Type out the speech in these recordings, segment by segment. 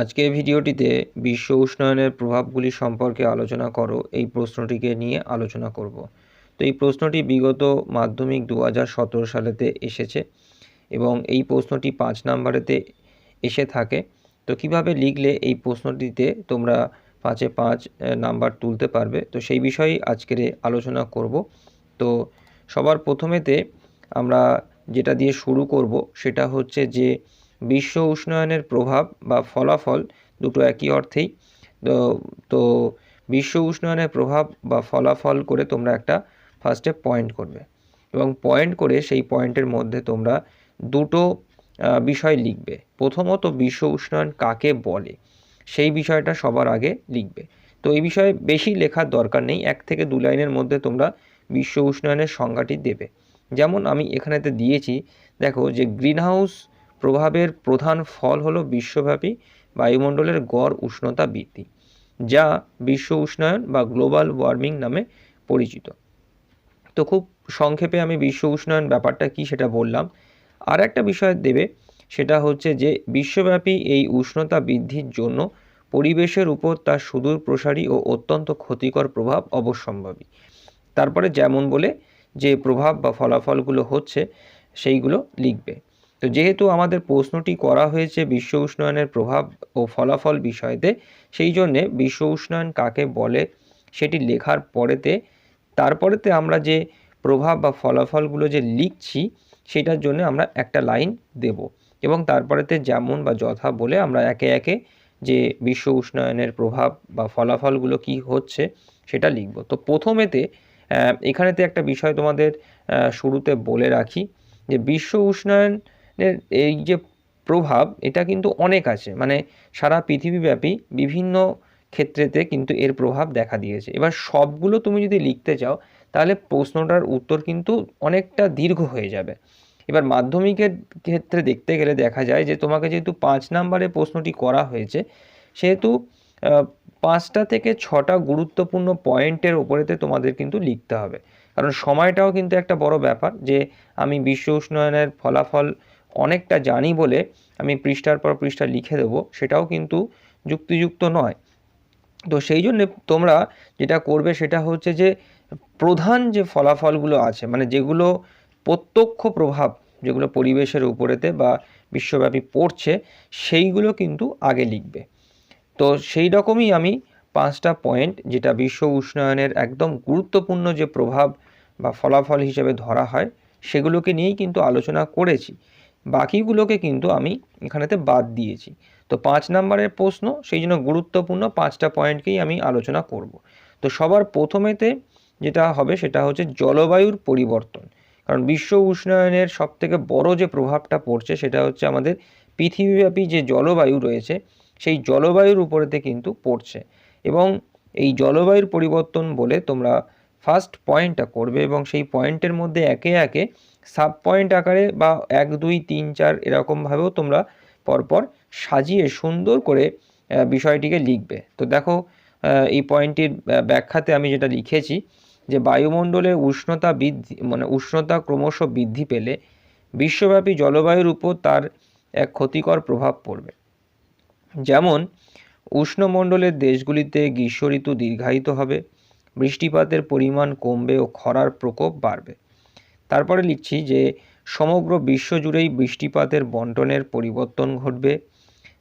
আজকের ভিডিওটিতে বিশ্ব উষ্ণায়নের প্রভাবগুলি সম্পর্কে আলোচনা করো, এই প্রশ্নটিকে নিয়ে আলোচনা করব। তো এই প্রশ্নটি বিগত মাধ্যমিক দু হাজার সতেরো সালেতে এসেছে এবং এই প্রশ্নটি পাঁচ নাম্বারেতে এসে থাকে। তো কীভাবে লিখলে এই প্রশ্নটিতে তোমরা পাঁচে পাঁচ নাম্বার তুলতে পারবে? তো সেই বিষয়েই আজকের আলোচনা করব। তো সবার প্রথমেতে আমরা যেটা দিয়ে শুরু করব সেটা হচ্ছে যে বিশ্ব উষ্ণায়নের প্রভাব বা ফলাফল দুটো একই অর্থেই। তো তো বিশ্ব উষ্ণায়নের প্রভাব বা ফলাফল করে তোমরা একটা ফার্স্টে পয়েন্ট করবে। এবং পয়েন্ট করে সেই পয়েন্টের মধ্যে তোমরা দুটো বিষয় লিখবে। প্রথমত বিশ্ব উষ্ণায়ন কাকে বলে? সেই বিষয়টা সবার আগে লিখবে। তো এই বিষয়ে বেশি লেখার দরকার নেই। এক থেকে দু লাইনের মধ্যে তোমরা বিশ্ব উষ্ণায়নের সংজ্ঞাটি দেবে। যেমন আমি এখানেতে দিয়েছি, দেখো যে গ্রিনহাউস প্রভাবের প্রধান ফল হলো বিশ্বব্যাপী বায়ুমণ্ডলের গড় উষ্ণতা বৃদ্ধি, যা বিশ্ব উষ্ণায়ন বা গ্লোবাল ওয়ার্মিং নামে পরিচিত। তো খুব সংক্ষেপে আমি বিশ্ব উষ্ণায়ন ব্যাপারটা কি সেটা বললাম। আর একটা বিষয় দেবে, সেটা হচ্ছে যে বিশ্বব্যাপী এই উষ্ণতা বৃদ্ধির জন্য পরিবেশের উপর তার সুদূর প্রসারী ও অত্যন্ত ক্ষতিকর প্রভাব অবশ্যম্ভাবী। তারপরে যেমন বলে যে প্রভাব বা ফলাফলগুলো হচ্ছে, সেইগুলো লিখবে। তো যেহেতু আমাদের প্রশ্নটি করা হয়েছে বিশ্ব উষ্ণায়নের প্রভাব ও ফলাফল বিষয়তে, সেই জন্যে বিশ্ব উষ্ণায়ন কাকে বলে সেটি লেখার পরেতে, তারপরেতে আমরা যে প্রভাব বা ফলাফলগুলো যে লিখছি, সেটার জন্য আমরা একটা লাইন দেব। এবং তারপরেতে যেমন বা যথা বলে আমরা একে একে যে বিশ্ব উষ্ণায়নের প্রভাব বা ফলাফলগুলো কি হচ্ছে, সেটা লিখব। তো প্রথমেতে এখানেতে একটা বিষয় তোমাদের শুরুতে বলে রাখি যে বিশ্ব উষ্ণায়নের এই যে প্রভাব, এটা কিন্তু অনেক আছে। মানে সারা পৃথিবীব্যাপী বিভিন্ন ক্ষেত্রেতে কিন্তু এর প্রভাব দেখা দিয়েছে। এবার সবগুলো তুমি যদি লিখতে চাও, তাহলে প্রশ্নটার উত্তর কিন্তু অনেকটা দীর্ঘ হয়ে যাবে। এবার মাধ্যমিকের ক্ষেত্রে দেখতে গেলে দেখা যায় যে, তোমাকে যেহেতু পাঁচ নাম্বারে প্রশ্নটি করা হয়েছে, সেহেতু পাঁচটা থেকে ছটা গুরুত্বপূর্ণ পয়েন্টের ওপরেতে তোমাদের কিন্তু লিখতে হবে। কারণ সময়টাও কিন্তু একটা বড় ব্যাপার যে, আমি বিশ্ব উষ্ণায়নের ফলাফল অনেকটা জানি বলে আমি পৃষ্ঠার পর পৃষ্ঠা লিখে দেবো, সেটাও কিন্তু যুক্তিযুক্ত নয়। তো সেই জন্য তোমরা যেটা করবে সেটা হচ্ছে যে, প্রধান যে ফলাফলগুলো আছে মানে যেগুলো প্রত্যক্ষ প্রভাব, যেগুলো পরিবেশের উপরেতে বা বিশ্বব্যাপী পড়ছে, সেইগুলো কিন্তু আগে লিখবে। তো সেই রকমই আমি পাঁচটা পয়েন্ট, যেটা বিশ্ব উষ্ণায়নের একদম গুরুত্বপূর্ণ যে প্রভাব বা ফলাফল হিসেবে ধরা হয়, সেগুলোকে নিয়েই কিন্তু আলোচনা করেছি। বাকিগুলোকে কিন্তু আমি এখানেতে বাদ দিয়েছি। তো পাঁচ নম্বরের প্রশ্ন, সেই জন্য গুরুত্বপূর্ণ পাঁচটা পয়েন্টকেই আমি আলোচনা করব। তো সবার প্রথমেতে যেটা হবে সেটা হচ্ছে জলবায়ুর পরিবর্তন। কারণ বিশ্ব উষ্ণায়নের সবথেকে বড় যে প্রভাবটা পড়ছে সেটা হচ্ছে আমাদের পৃথিবীব্যাপী যে জলবায়ু রয়েছে, সেই জলবায়ুর উপরেতে কিন্তু পড়ছে। এবং এই জলবায়ুর পরিবর্তন বলে তোমরা ফার্স্ট পয়েন্টটা করবে এবং সেই পয়েন্টের মধ্যে একে একে সাব পয়েন্ট আকারে বা এক, দুই, তিন, চার এরকমভাবেও তোমরা পরপর সাজিয়ে সুন্দর করে বিষয়টিকে লিখবে। তো দেখো এই পয়েন্টটির ব্যাখ্যাতে আমি যেটা লিখেছি যে বায়ুমণ্ডলে উষ্ণতা বৃদ্ধি মানে উষ্ণতা ক্রমশ বৃদ্ধি পেলে বিশ্বব্যাপী জলবায়ুর উপর তার এক ক্ষতিকর প্রভাব পড়বে। যেমন, উষ্ণমণ্ডলের দেশগুলিতে গ্রীষ্ম ঋতু দীর্ঘায়িত হবে, বৃষ্টিপাতের পরিমাণ কমবে ও খরার প্রকোপ বাড়বে। তারপরে লিখছি যে, সমগ্র বিশ্বজুড়েই বৃষ্টিপাতের বন্টনের পরিবর্তন ঘটবে।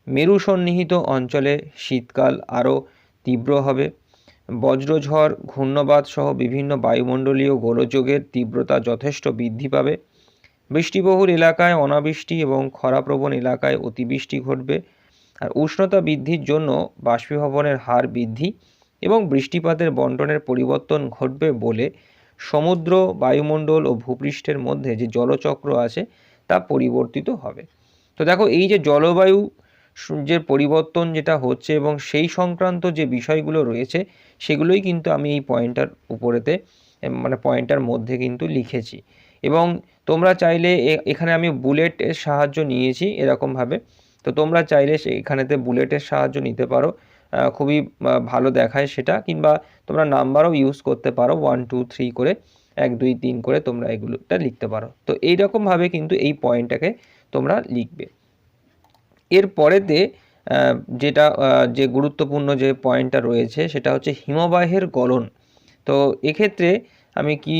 মেরু সন্নিহিত অঞ্চলে শীতকাল আরও তীব্র হবে। বজ্রঝড় ঘূর্ণবাত সহ বিভিন্ন বায়ুমণ্ডলীয় গোলযোগের তীব্রতা যথেষ্ট বৃদ্ধি পাবে। বৃষ্টিবহুল এলাকায় অনাবৃষ্টি এবং খরাপ্রবণ এলাকায় অতিবৃষ্টি ঘটবে। আর উষ্ণতা বৃদ্ধির জন্য বাষ্পীভবনের হার বৃদ্ধি এবং বৃষ্টিপাতের বন্টনের পরিবর্তন ঘটবে বলে সমুদ্র, বায়ুমণ্ডল ও ভূপৃষ্ঠের মধ্যে যে জলচক্র আছে তা পরিবর্তিত হবে। তো দেখো, এই যে জলবায়ু যে পরিবর্তন যেটা হচ্ছে এবং সেই সংক্রান্ত যে বিষয়গুলো রয়েছে, সেগুলোই কিন্তু আমি এই পয়েন্টটার উপরেতে মানে পয়েন্টটার মধ্যে কিন্তু লিখেছি। এবং তোমরা চাইলে এখানে আমি বুলেটের সাহায্য নিয়েছি এরকমভাবে। তো তোমরা চাইলে এখানেতে বুলেটের সাহায্য নিতে পারো। খুবই ভালো দেখায় সেটা। কিংবা তোমরা নাম্বারও ইউজ করতে পারো ওয়ান টু থ্রি করে, এক, দুই, তিন করে তোমরা এগুলোটা লিখতে পারো। তো এইরকমভাবে কিন্তু এই পয়েন্টটাকে তোমরা লিখবে। এর পরেতে যেটা যে গুরুত্বপূর্ণ যে পয়েন্টটা রয়েছে, সেটা হচ্ছে হিমবাহের গলন। তো এক্ষেত্রে আমি কি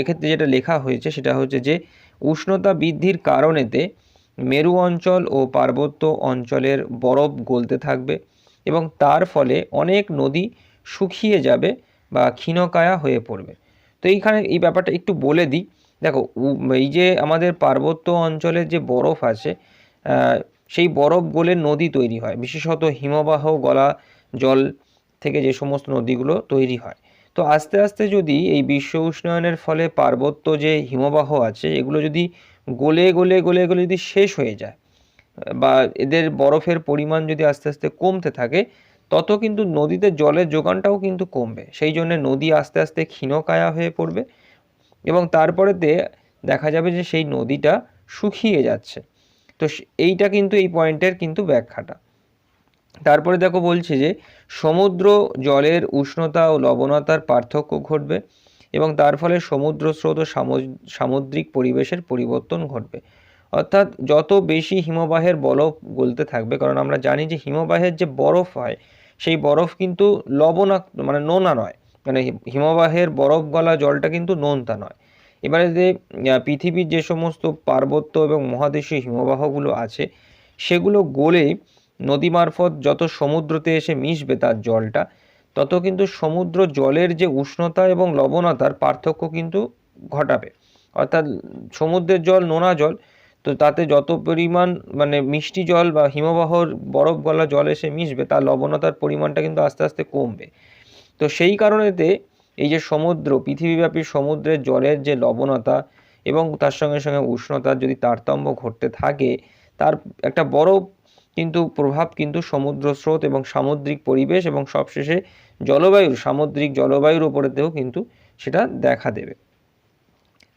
এক্ষেত্রে যেটা লেখা হয়েছে, সেটা হচ্ছে যে, উষ্ণতা বৃদ্ধির কারণেতে মেরু অঞ্চল ও পার্বত্য অঞ্চলের বরফ গলতে থাকবে। এবং তার ফলে অনেক নদী শুকিয়ে যাবে বা ক্ষীণকায়া হয়ে পড়বে। তো এইখানে এই ব্যাপারটা একটু বলে দিই। দেখো এই যে আমাদের পার্বত্য অঞ্চলের যে বরফ আছে সেই বরফ গলে নদী তৈরি হয়। বিশেষত হিমবাহ গলা জল থেকে যে সমস্ত নদীগুলো তৈরি হয়। তো আস্তে আস্তে যদি এই বিশ্ব উষ্ণায়নের ফলে পার্বত্য যে হিমবাহ আছে, এগুলো যদি গলে গলে গলে গলে যদি শেষ হয়ে যায় বা এদের বরফের পরিমাণ যদি আস্তে আস্তে কমতে থাকে, তত কিন্তু নদীতে জলের যোগানটাও কিন্তু কমবে। সেই জন্য নদী আস্তে আস্তে ক্ষীণকায়া হয়ে পড়বে এবং তারপরেতে দেখা যাবে যে সেই নদীটা শুকিয়ে যাচ্ছে। তো এইটা কিন্তু এই পয়েন্টের কিন্তু ব্যাখ্যাটা। তারপরে দেখো বলছে যে, সমুদ্র জলের উষ্ণতা ও লবণতার পার্থক্য ঘটবে এবং তার ফলে সমুদ্র স্রোত ও সামুদ- সামুদ্রিক পরিবেশের পরিবর্তন ঘটবে। অর্থাৎ যত বেশি হিমবাহের বরফ গলতে থাকবে, কারণ আমরা জানি যে হিমবাহের যে বরফ হয়, সেই বরফ কিন্তু লবণাক্ত মানে নোনা নয়। মানে হিমবাহের বরফ গলা জলটা কিন্তু নোনতা নয়। এবারে যে পৃথিবীর যে সমস্ত পার্বত্য এবং মহাদেশীয় হিমবাহগুলো আছে, সেগুলো গলে নদী মারফত যত সমুদ্রতে এসে মিশবে তার জলটা, তত কিন্তু সমুদ্র জলের যে উষ্ণতা এবং লবণতার পার্থক্য কিন্তু ঘটাবে। অর্থাৎ সমুদ্রের জল নোনা জল তো তাতে যত পরিমাণ মানে মিষ্টি জল বা হিমবাহর বরফ গলা জল এসে মিশবে, তার লবণতার পরিমাণটা কিন্তু আস্তে আস্তে কমবে। তো সেই কারণেতে এই যে সমুদ্র, পৃথিবীব্যাপী সমুদ্রের জলের যে লবণতা এবং তার সঙ্গে সঙ্গে উষ্ণতার যদি তারতম্য ঘটতে থাকে, তার একটা বড় কিন্তু প্রভাব কিন্তু সমুদ্র স্রোত এবং সামুদ্রিক পরিবেশ এবং সবশেষে জলবায়ুর, সামুদ্রিক জলবায়ুর ওপরেতেও কিন্তু সেটা দেখা দেবে।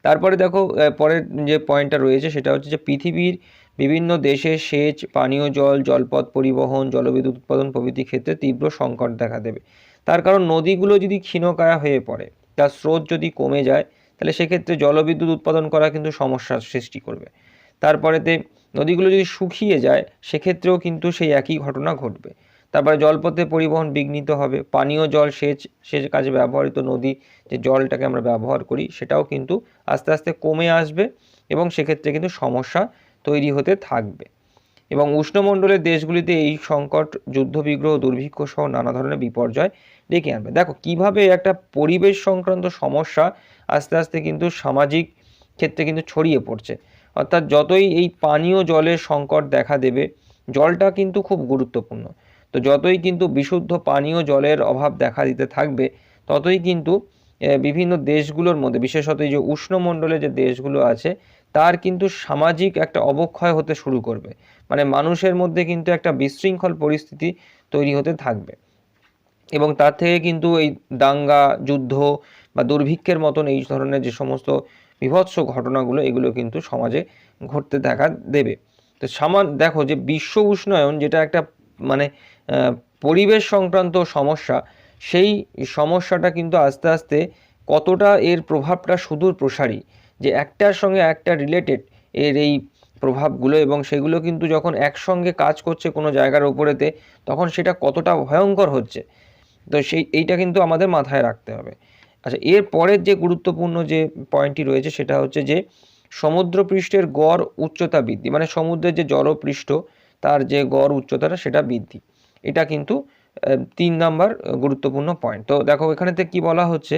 তারপরে দেখো পরের যে পয়েন্টটা রয়েছে সেটা হচ্ছে যে পৃথিবীর বিভিন্ন দেশে সেচ, পানীয় জল, জলপথ পরিবহন, জলবিদ্যুৎ উৎপাদন প্রভৃতি ক্ষেত্রে তীব্র সংকট দেখা দেবে। তার কারণ নদীগুলো যদি ক্ষীণকায়া হয়ে পড়ে, তার স্রোত যদি কমে যায়, তাহলে সেক্ষেত্রে জলবিদ্যুৎ উৎপাদন করা কিন্তু সমস্যার সৃষ্টি করবে। তারপরেতে নদীগুলো যদি শুকিয়ে যায়, সেক্ষেত্রেও কিন্তু সেই একই ঘটনা ঘটবে। তারপরে জলপথে পরিবহন বিঘ্নিত হবে। পানীয় জল সেচ সেচ কাজে ব্যবহৃত নদী, যে জলটাকে আমরা ব্যবহার করি, সেটাও কিন্তু আস্তে আস্তে কমে আসবে এবং সেক্ষেত্রে কিন্তু সমস্যা তৈরি হতে থাকবে। এবং উষ্ণমণ্ডলের দেশগুলিতে এই সংকট, যুদ্ধবিগ্রহ, দুর্ভিক্ষ সহ নানা ধরনের বিপর্যয় ডেকে আনবে। দেখো, কীভাবে একটা পরিবেশ সংক্রান্ত সমস্যা আস্তে আস্তে কিন্তু সামাজিক ক্ষেত্রে কিন্তু ছড়িয়ে পড়ছে। অর্থাৎ যতই এই পানীয় জলের সংকট দেখা দেবে, জলটা কিন্তু খুব গুরুত্বপূর্ণ। তো যতই কিন্তু বিশুদ্ধ পানীয় জলের অভাব দেখা দিতে থাকবে, ততই কিন্তু বিভিন্ন দেশগুলোর মধ্যে, বিশেষত এই যে উষ্ণমণ্ডলে যে দেশগুলো আছে, তার কিন্তু সামাজিক একটা অবক্ষয় হতে শুরু করবে। মানে মানুষের মধ্যে কিন্তু একটা বিশৃঙ্খল পরিস্থিতি তৈরি হতে থাকবে। এবং তার থেকে কিন্তু এই দাঙ্গা, যুদ্ধ বা দুর্ভিক্ষের মতন এই ধরনের যে সমস্ত বিভৎস ঘটনাগুলো, এগুলো কিন্তু সমাজে ঘটতে দেখা দেবে। তো সামান, দেখো যে বিশ্ব উষ্ণায়ন যেটা একটা মানে পরিবেশ সংক্রান্ত সমস্যা, সেই সমস্যাটা কিন্তু আস্তে আস্তে কতটা এর প্রভাবটা সুদূর প্রসারী, যে একটার সঙ্গে একটা রিলেটেড এর এই প্রভাবগুলো এবং সেগুলো কিন্তু যখন একসঙ্গে কাজ করছে কোনো জায়গার ওপরেতে তখন সেটা কতটা ভয়ঙ্কর হচ্ছে। তো সেই, এইটা কিন্তু আমাদের মাথায় রাখতে হবে। আচ্ছা এর পরের যে গুরুত্বপূর্ণ যে পয়েন্টটি রয়েছে, সেটা হচ্ছে যে সমুদ্রপৃষ্ঠের গড় উচ্চতা বৃদ্ধি মানে সমুদ্রের যে জলপৃষ্ঠ তার যে গড় উচ্চতাটা সেটা বৃদ্ধি। এটা কিন্তু তিন নাম্বার গুরুত্বপূর্ণ পয়েন্ট তো দেখো এখানেতে কি বলা হচ্ছে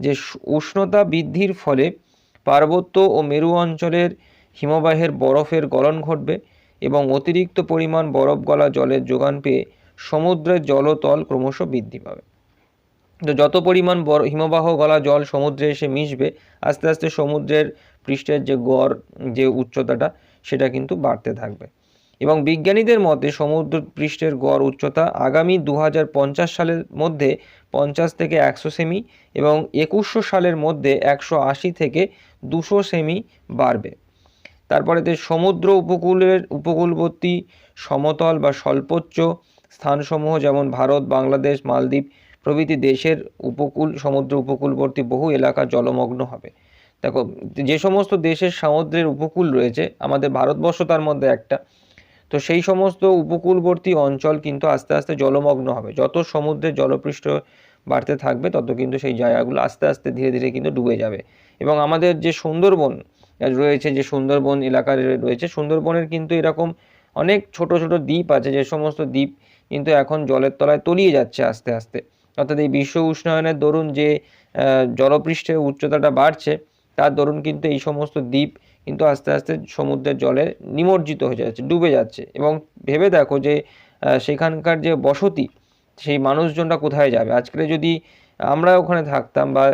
যে উষ্ণতা বৃদ্ধির ফলে পার্বত্য ও মেরু অঞ্চলের হিমবাহের বরফের গলন ঘটবে এবং অতিরিক্ত পরিমাণ বরফ গলা জলের যোগান পেয়ে সমুদ্রের জলতল ক্রমশ বৃদ্ধি পাবে। তো যত পরিমাণ হিমবাহ গলা জল সমুদ্রে এসে মিশবে, আস্তে আস্তে সমুদ্রের পৃষ্ঠের যে গড়, যে উচ্চতাটা, সেটা কিন্তু বাড়তে থাকবে। এবং বিজ্ঞানীদের মতে সমুদ্র পৃষ্ঠের গড় উচ্চতা আগামী দু হাজার পঞ্চাশ সালের মধ্যে পঞ্চাশ থেকে একশো সেমি এবং একুশশো সালের মধ্যে একশো আশি থেকে দুশো সেমি বাড়বে। তারপরেতে সমুদ্র উপকূলের উপকূলবর্তী সমতল বা স্বল্পোচ্চ স্থানসমূহ যেমন ভারত, বাংলাদেশ, মালদ্বীপ প্রভৃতি দেশের উপকূল, সমুদ্র উপকূলবর্তী বহু এলাকা জলমগ্ন হবে। দেখো, যে সমস্ত দেশের সমুদ্রের উপকূল রয়েছে, আমাদের ভারতবর্ষ তার মধ্যে একটা। তো সেই সমস্ত উপকূলবর্তী অঞ্চল কিন্তু আস্তে আস্তে জলমগ্ন হবে। যত সমুদ্রের জলপৃষ্ঠ বাড়তে থাকবে, তত কিন্তু সেই জায়গাগুলো আস্তে আস্তে ধীরে ধীরে কিন্তু ডুবে যাবে। এবং আমাদের যে সুন্দরবন রয়েছে, যে সুন্দরবন এলাকার রয়েছে, সুন্দরবনের কিন্তু এরকম অনেক ছোট ছোট দ্বীপ আছে, যে সমস্ত দ্বীপ কিন্তু এখন জলের তলায় তলিয়ে যাচ্ছে আস্তে আস্তে। অর্থাৎ এই বিশ্ব উষ্ণায়নের দরুন যে জলপৃষ্ঠের উচ্চতাটা বাড়ছে, তার দরুন কিন্তু এই সমস্ত দ্বীপ কিন্তু আস্তে আস্তে সমুদ্রের জলে নিমজ্জিত হয়ে যাচ্ছে, ডুবে যাচ্ছে। এবং ভেবে দেখো যে সেখানকার যে বসতি, সেই মানুষজনরা কোথায় যাবে? আজকে যদি আমরা ওখানে থাকতাম বা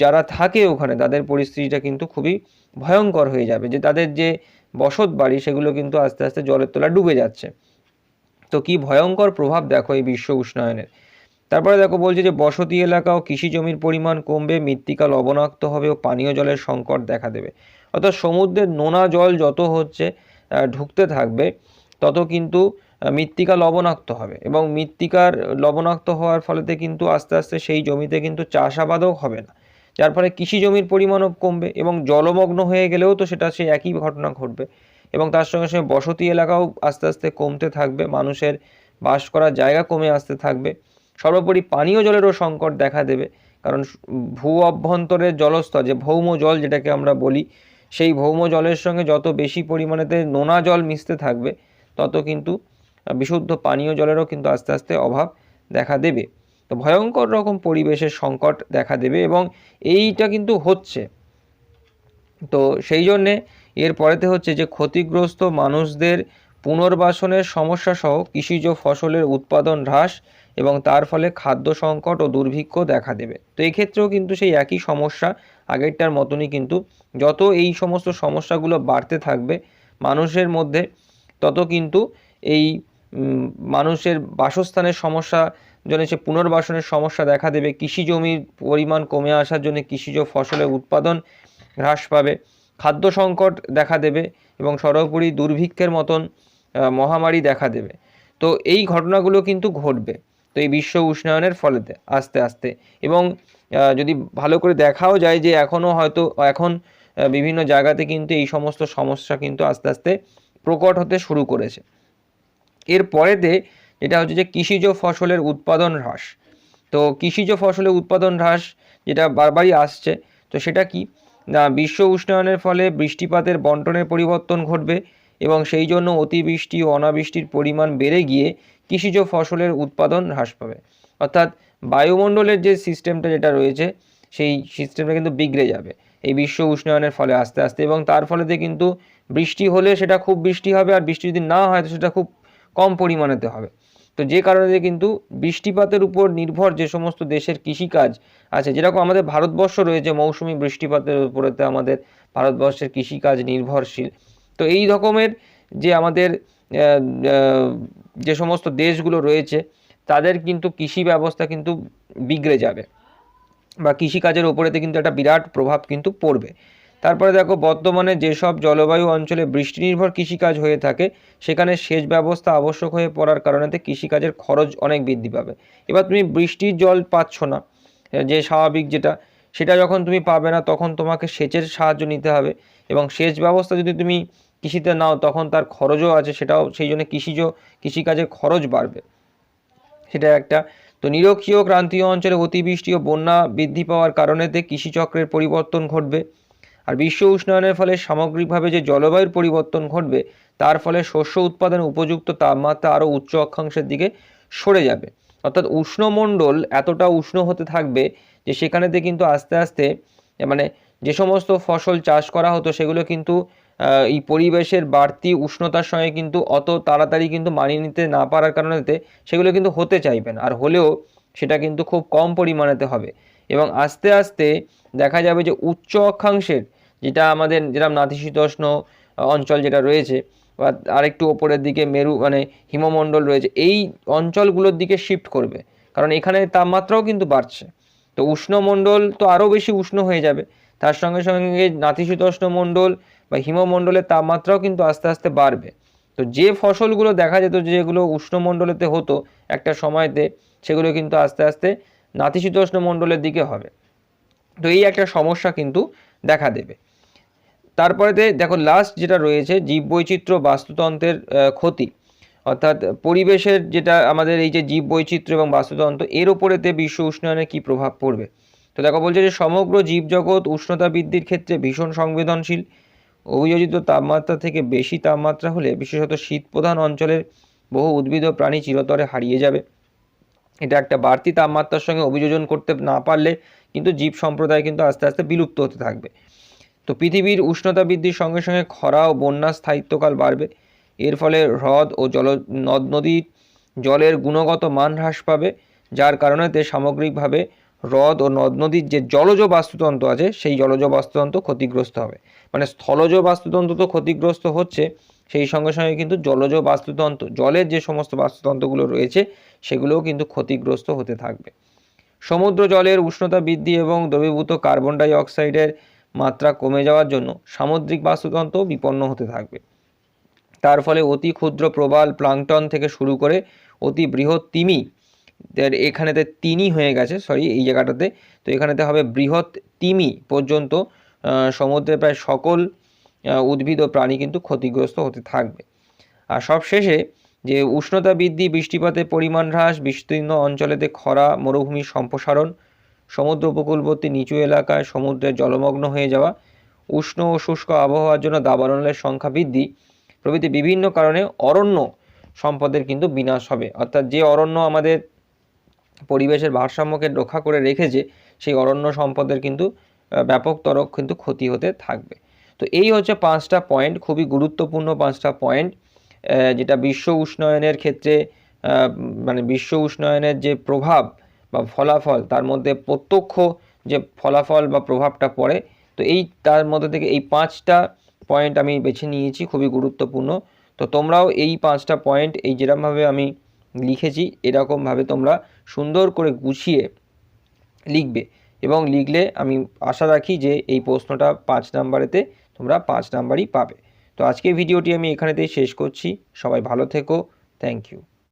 যারা থাকে ওখানে, তাদের পরিস্থিতিটা কিন্তু খুবই ভয়ঙ্কর হয়ে যাবে যে, তাদের যে বসত বাড়ি, সেগুলো কিন্তু আস্তে আস্তে জলের তলায় ডুবে যাচ্ছে। তো কি ভয়ঙ্কর প্রভাব দেখো এই বিশ্ব উষ্ণায়নের। তারপরে দেখো বলছে যে বসতি এলাকা ও কৃষি জমির পরিমাণ কমবে, মৃত্তিকা লবণাক্ত হবে ও পানীয় জলের সংকট দেখা দেবে। অর্থাৎ সমুদ্রের নোনা জল যত হচ্ছে ঢুকতে থাকবে, তত কিন্তু মৃত্তিকা লবণাক্ত হবে এবং মৃত্তিকার লবণাক্ত হওয়ার ফলেতে কিন্তু আস্তে আস্তে সেই জমিতে কিন্তু চাষাবাদও হবে না। যার ফলে কৃষি জমির পরিমাণও কমবে এবং জলমগ্ন হয়ে গেলেও তো সেটা সেই একই ঘটনা ঘটবে এবং তার সঙ্গে সঙ্গে বসতি এলাকাও আস্তে আস্তে কমতে থাকবে, মানুষের বাস করার জায়গা কমে আসতে থাকবে। সর্বোপরি পানীয় জলেরও সংকট দেখা দেবে। কারণ ভূ অভ্যন্তরের জলস্তর, যে ভৌম জল যেটাকে আমরা বলি, সেই ভৌম জলের সঙ্গে যত বেশি পরিমাণেতে নোনা জল মিশতে থাকবে, তত কিন্তু বিশুদ্ধ পানীয় জলেরও কিন্তু আস্তে আস্তে অভাব দেখা দেবে। তো ভয়ঙ্কর রকম পরিবেশের সংকট দেখা দেবে এবং এইটা কিন্তু হচ্ছে। তো সেই জন্যে এর পরেতে হচ্ছে যে, ক্ষতিগ্রস্ত মানুষদের পুনর্বাসনের সমস্যা সহ কৃষিজ ফসলের উৎপাদন হ্রাস এবং তার ফলে খাদ্য সংকট ও দুর্ভিক্ষ দেখা দেবে। তো এই ক্ষেত্রেও কিন্তু সেই একই সমস্যা আগেরটার মতনই কিন্তু যত এই সমস্ত সমস্যাগুলো বাড়তে থাকবে, মানুষের মধ্যে তত কিন্তু এই মানুষের বাসস্থানের সমস্যা, জন্য সে পুনর্বাসনের সমস্যা দেখা দেবে, কৃষি জমির পরিমাণ কমে আসার জন্য কৃষিজ ফসলের উৎপাদন হ্রাস পাবে, খাদ্য সংকট দেখা দেবে এবং সর্বোপরি দুর্ভিক্ষের মতন মহামারী দেখা দেবে। তো এই ঘটনাগুলো কিন্তু ঘটবে। তো এই বিশ্ব উষ্ণায়নের ফলেতে, আস্তে আস্তে। এবং যদি ভালো করে দেখাও যায় যে এখনও হয়তো, এখন বিভিন্ন জায়গাতে কিন্তু এই সমস্ত সমস্যা কিন্তু আস্তে আস্তে প্রকট হতে শুরু করেছে। এর পরেতে যেটা হচ্ছে যে কৃষিজ ফসলের উৎপাদন হ্রাস। তো কৃষিজ ফসলের উৎপাদন হ্রাস যেটা বারবারই আসছে, তো সেটা কি? না, বিশ্ব উষ্ণায়নের ফলে বৃষ্টিপাতের বন্টনের পরিবর্তন ঘটবে এবং সেই জন্য অতিবৃষ্টি ও অনাবৃষ্টির পরিমাণ বেড়ে গিয়ে কৃষিজ ফসলের উৎপাদন হ্রাস পাবে। অর্থাৎ বায়ুমণ্ডলের যে সিস্টেমটা যেটা রয়েছে, সেই সিস্টেমটা কিন্তু বিগড়ে যাবে। এই বিশ্ব উষ্ণায়নের ফলে আস্তে আস্তে এবং তার ফলেতে কিন্তু বৃষ্টি হলে সেটা খুব বৃষ্টি হবে আর বৃষ্টি যদি না হয়, তো সেটা খুব কম পরিমাণেতে হবে। তো যে কারণে কিন্তু বৃষ্টিপাতের উপর নির্ভর যে সমস্ত দেশের কৃষিকাজ আছে, যেরকম আমাদের ভারতবর্ষ রয়েছে, মৌসুমি বৃষ্টিপাতের উপরেতে আমাদের ভারতবর্ষের কৃষিকাজ নির্ভরশীল। তো এই রকমের যে আমাদের যে সমস্ত দেশগুলো রয়েছে, তাদের কিন্তু কৃষি ব্যবস্থা কিন্তু বিগড়ে যাবে বা কৃষিকাজের ওপরেতে কিন্তু একটা বিরাট প্রভাব কিন্তু পড়বে। তারপরে দেখো, বর্তমানে যেসব জলবায়ু অঞ্চলে বৃষ্টি নির্ভর কৃষিকাজ হয়ে থাকে, সেখানে সেচ ব্যবস্থা আবশ্যক হয়ে পড়ার কারণেতে কৃষিকাজের খরচ অনেক বৃদ্ধি পাবে। এবার তুমি বৃষ্টির জল পাচ্ছ না, যে স্বাভাবিক যেটা, সেটা যখন তুমি পাবে না, তখন তোমাকে সেচের সাহায্য নিতে হবে এবং সেচ ব্যবস্থা যদি তুমি কৃষিতে নাও, তখন তার খরচও আছে, সেটাও, সেই জন্য কৃষিজ, কৃষিকাজের খরচ বাড়বে। সেটা একটা। তো নিরক্ষীয় ক্রান্তীয় অঞ্চলে অতিবৃষ্টি ও বন্যা বৃদ্ধি পাওয়ার কারণেতে কৃষিচক্রের পরিবর্তন ঘটবে। আর বিশ্ব উষ্ণায়নের ফলে সামগ্রিকভাবে যে জলবায়ুর পরিবর্তন ঘটবে, তার ফলে শস্য উৎপাদনের উপযুক্ত তাপমাত্রা আরও উচ্চ অক্ষাংশের দিকে সরে যাবে। অর্থাৎ উষ্ণমণ্ডল এতটা উষ্ণ হতে থাকবে যে সেখানেতে কিন্তু আস্তে আস্তে মানে যে সমস্ত ফসল চাষ করা হতো, সেগুলো কিন্তু এই পরিবেশের বাড়তি উষ্ণতার সঙ্গে কিন্তু অত তাড়াতাড়ি কিন্তু মানিয়ে নিতে না পারার কারণেতে সেগুলো কিন্তু হতে চাইবে না। আর হলেও সেটা কিন্তু খুব কম পরিমাণেতে হবে। এবং আস্তে আস্তে দেখা যাবে যে উচ্চ অক্ষাংশের যেটা আমাদের যেরকম নাতিশীতোষ্ণ অঞ্চল যেটা রয়েছে বা আরেকটু ওপরের দিকে মেরু মানে হিমমণ্ডল রয়েছে, এই অঞ্চলগুলোর দিকে শিফট করবে। কারণ এখানে তাপমাত্রাও কিন্তু বাড়ছে। তো উষ্ণমণ্ডল তো আরও বেশি উষ্ণ হয়ে যাবে। তার সঙ্গে সঙ্গে নাতিশীতোষ্ণ মণ্ডল বা হিমমণ্ডলের তাপমাত্রাও কিন্তু আস্তে আস্তে বাড়বে। তো যে ফসলগুলো দেখা যেত যেগুলো উষ্ণমণ্ডলেতে হতো একটা সময়তে, সেগুলো কিন্তু আস্তে আস্তে নাতিশীতোষ্ণ মণ্ডলের দিকে হবে। তো এই একটা সমস্যা কিন্তু দেখা দেবে। তারপরেতে দেখো লাস্ট যেটা রয়েছে জীব বৈচিত্র্য বাস্তুতন্ত্রের ক্ষতি। অর্থাৎ পরিবেশের যেটা আমাদের এই যে জীব বৈচিত্র্য এবং বাস্তুতন্ত্র, এর ওপরেতে বিশ্ব উষ্ণায়নের কী প্রভাব পড়বে? তো দেখো বলছে যে সমগ্র জীবজগৎ উষ্ণতা বৃদ্ধির ক্ষেত্রে ভীষণ সংবেদনশীল। অভিযোজিত তাপমাত্রা থেকে বেশি তাপমাত্রা হলে বিশেষত শীতপ্রধান অঞ্চলের বহু উদ্ভিদ ও প্রাণী চিরতরে হারিয়ে যাবে। এটা একটা বাড়তি তাপমাত্রার সঙ্গে অভিযোজন করতে না পারলে কিন্তু জীব সম্প্রদায় কিন্তু আস্তে আস্তে বিলুপ্ত হতে থাকবে। তো পৃথিবীর উষ্ণতা বৃদ্ধির সঙ্গে সঙ্গে খরা ও বন্যার স্থায়িত্বকাল বাড়বে। এর ফলে হ্রদ ও জল নদ নদীর জলের গুণগত মান হ্রাস পাবে, যার কারণে তে সামগ্রিকভাবে হ্রদ ও নদ নদীর যে জলজ বাস্তুতন্ত্র আছে, সেই জলজ বাস্তুতন্ত্র ক্ষতিগ্রস্ত হবে। মানে স্থলজ বাস্তুতন্ত্র তো ক্ষতিগ্রস্ত হচ্ছে, সেই সঙ্গে সঙ্গে কিন্তু জলজ বাস্তুতন্ত্র, জলের যে সমস্ত বাস্তুতন্ত্রগুলো রয়েছে, সেগুলোও কিন্তু ক্ষতিগ্রস্ত হতে থাকবে। সমুদ্র জলের উষ্ণতা বৃদ্ধি এবং দ্রবীভূত কার্বন ডাই অক্সাইডের মাত্রা কমে যাওয়ার জন্য সামুদ্রিক বাস্তুতন্ত্র বিপন্ন হতে থাকবে। তার ফলে অতি ক্ষুদ্র প্রবাল প্লাংটন থেকে শুরু করে অতি বৃহৎ তিমি এখানেতে তিনি হয়ে গেছে সরি এই জায়গাটাতে। তো এখানেতে হবে বৃহৎ তিমি পর্যন্ত সমুদ্রে প্রায় সকল উদ্ভিদ ও প্রাণী কিন্তু ক্ষতিগ্রস্ত হতে থাকবে। আর সব শেষে যে উষ্ণতা বৃদ্ধি বৃষ্টিপাতের পরিমাণ হ্রাস, বিস্তীর্ণ অঞ্চলেতে খরা মরুভূমির সম্প্রসারণ, সমুদ্র উপকূলবর্তী নিচু এলাকায় সমুদ্রে জলমগ্ন হয়ে যাওয়া, উষ্ণ ও শুষ্ক আবহাওয়ার জন্য দাবানলের সংখ্যা বৃদ্ধি, প্রভৃতি বিভিন্ন কারণে অরণ্য সম্পদের কিন্তু বিনাশ হবে। অর্থাৎ যে অরণ্য আমাদের পরিবেশের ভারসাম্যকে রক্ষা করে রেখেছে, সেই অরণ্য সম্পদের কিন্তু ব্যাপকতর কিন্তু ক্ষতি হতে থাকবে। তো এই হচ্ছে পাঁচটা পয়েন্ট খুবই গুরুত্বপূর্ণ পাঁচটা পয়েন্ট যেটা বিশ্ব উষ্ণায়নের ক্ষেত্রে মানে বিশ্ব উষ্ণায়নের যে প্রভাব বা ফলাফল, তার মধ্যে প্রত্যক্ষ যে ফলাফল বা প্রভাবটা পড়ে, তো এই তার মধ্যে থেকে এই পাঁচটা পয়েন্ট আমি বেছে নিয়েছি, খুবই গুরুত্বপূর্ণ। তো তোমরাও এই পাঁচটা পয়েন্ট এই যেরকমভাবে আমি লিখেছি, এরকমভাবে তোমরা সুন্দর করে গুছিয়ে লিখবে। এবং লিখলে আমি আশা রাখি যে এই প্রশ্নটা পাঁচ নাম্বারেতে তোমরা পাঁচ নাম্বারই পাবে। তো আজকের ভিডিওটি আমি এখানেতেই শেষ করছি। সবাই ভালো থেকো। Thank you